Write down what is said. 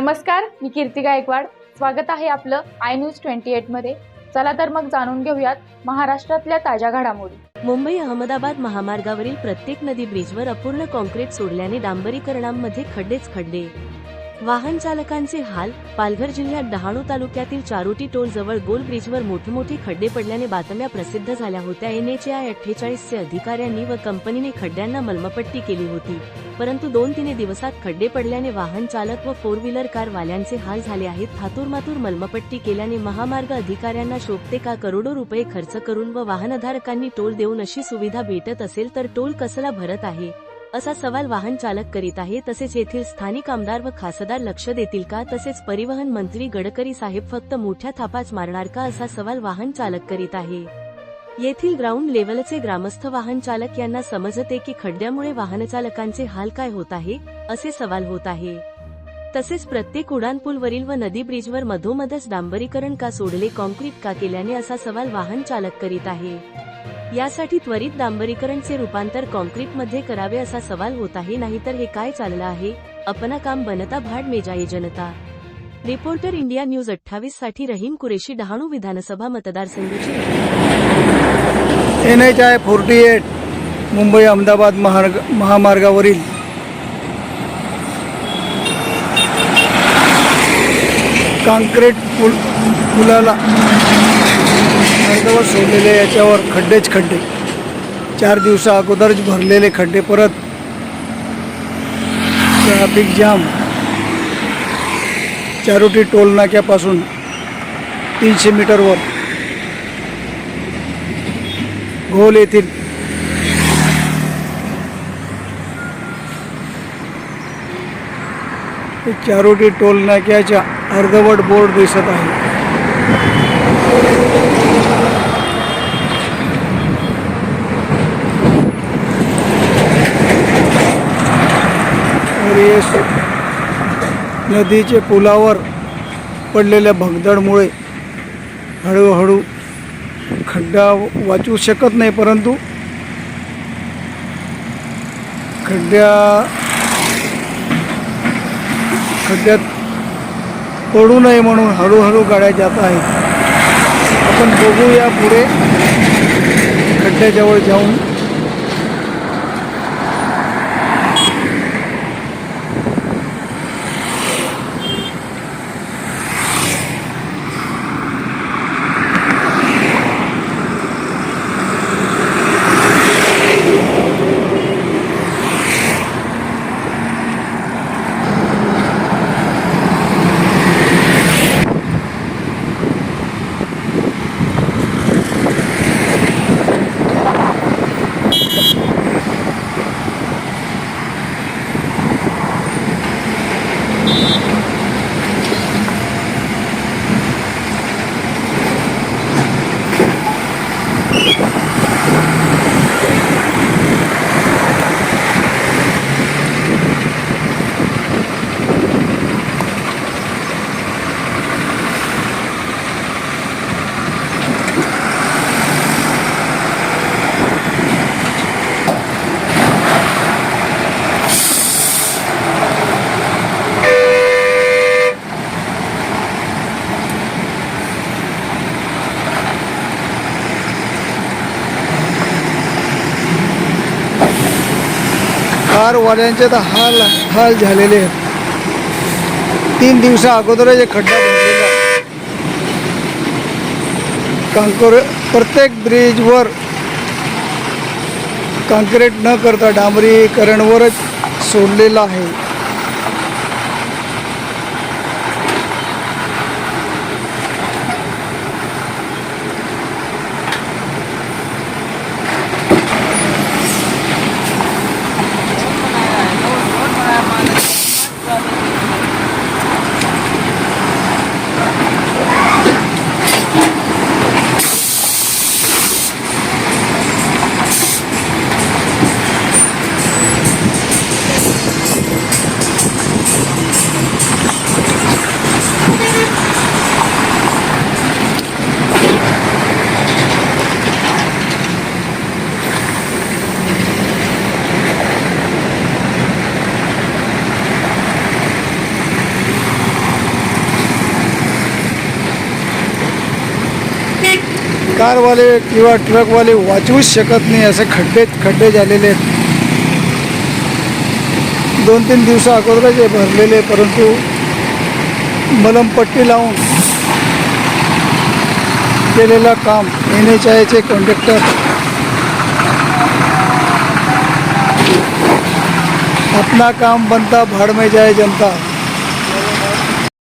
नमस्कार मी कीर्ती गायकवाड. स्वागत आहे आपलं आय न्यूज ट्वेंटी मध्ये. चला तर मग जाणून घेऊयात महाराष्ट्रातल्या ताज्या घडामोडी. मुंबई अहमदाबाद महामार्गावरील प्रत्येक नदी ब्रिजवर अपूर्ण कॉन्क्रीट सोडल्याने डांबरीकरणांमध्ये खड्डेच खड्डे. वाहन चालकांचे हाल पालघर जिल्ह्यात डहाणू तालुक्यातील चारोटी टोल जवळ गोल ब्रिजवर मोठमोठे खड्डे पडल्याने बातम्या प्रसिद्ध झाल्या होत्या. एन एचे आय अठ्ठेचाळीसचे अधिकाऱ्यांनी व कंपनीने खड्ड्यांना मलमपट्टी केली होती. परंतु दोन तीन दिवसात खड्डे पडल्याने वाहन चालक व फोर व्हीलर कार वाल्यांचे हाल झाले आहेत. थातूरमातूर मलमपट्टी केल्याने महामार्ग अधिकाऱ्यांना शोभते का? करोडो रुपये खर्च करून व वाहनधारकांनी टोल देऊन अशी सुविधा भेटत असेल तर टोल कसला भरत आहे? असा सवाल वाहन चालक करीत आहे तसेच येथील स्थानिक आमदार व खासदार लक्ष देतील का? तसेच परिवहन मंत्री गडकरी साहेब फक्त मोठ्या थापाच मारणार का? असा सवाल वाहन चालक करीत आहे. येथील ग्राउंड लेवलचे ग्रामस्थ वाहन चालक यांना समजते की खड्ड्यामुळे वाहनचालकांचे हाल काय होत आहे असे सवाल होत आहे. तसेच प्रत्येक उड्डाणपूलवरील व नदी ब्रिजवर मधोमधच डांबरीकरण का सोडले कॉन्क्रीट का केल्याने असा सवाल वाहन चालक करीत आहे. यासाठी त्वरित डांबरीकरणचे रूपांतर कॉन्क्रीटमध्ये करावे असा सवाल होत आहे नाहीतर हे काय चाललं आहे? अपना काम बनता भाड मेजाये जनता. रिपोर्टर इंडिया न्यूज अठ्ठावीससाठी रहीम कुरेशी डहाणू विधानसभा मतदारसंघाची N H I forty eight Mumbai Ahmedabad महार्ग महामार्गावरील काँक्रीट पुल पुलाला अर्धवट सोडलेले याच्यावर खड्डेच खड्डे. चार दिवसा अगोदरच भरलेले खड्डे परत. Traffic jam. चारोटी टोल नाक्यापासून तीनशे मीटरवर घोल येथील चारोटी टोल नाक्याच्या अर्धवट बोर्ड दिसत आहे. और नदीचे पुलावर पडलेल्या भगदडमुळे हळूहळू खड्डा वाचू शकत नाही परंतु खड्ड्या खड्ड्यात पडू नये म्हणून हळूहळू गाड्या जात आहेत. आपण बघूया पुढे. खड्ड्याजवळ जाऊन कारवाल्यांचे तर हाल हाल झालेले आहेत. तीन दिवसा अगोदर एक खड्डा भरलेला प्रत्येक ब्रिजवर काँक्रीट न करता डांबरीकरणवरच सोडलेला आहे. कारवाले किंवा ट्रकवाले वाचवूच शकत नाही असे खड्डे खड्डे झालेले आहेत. दोन तीन दिवसा अगोदरच हे भरलेले परंतु मलमपट्टी लावून केलेलं काम एन एच आयचे कंडक्टर अपना काम बनता भाड़ में जाए जनता।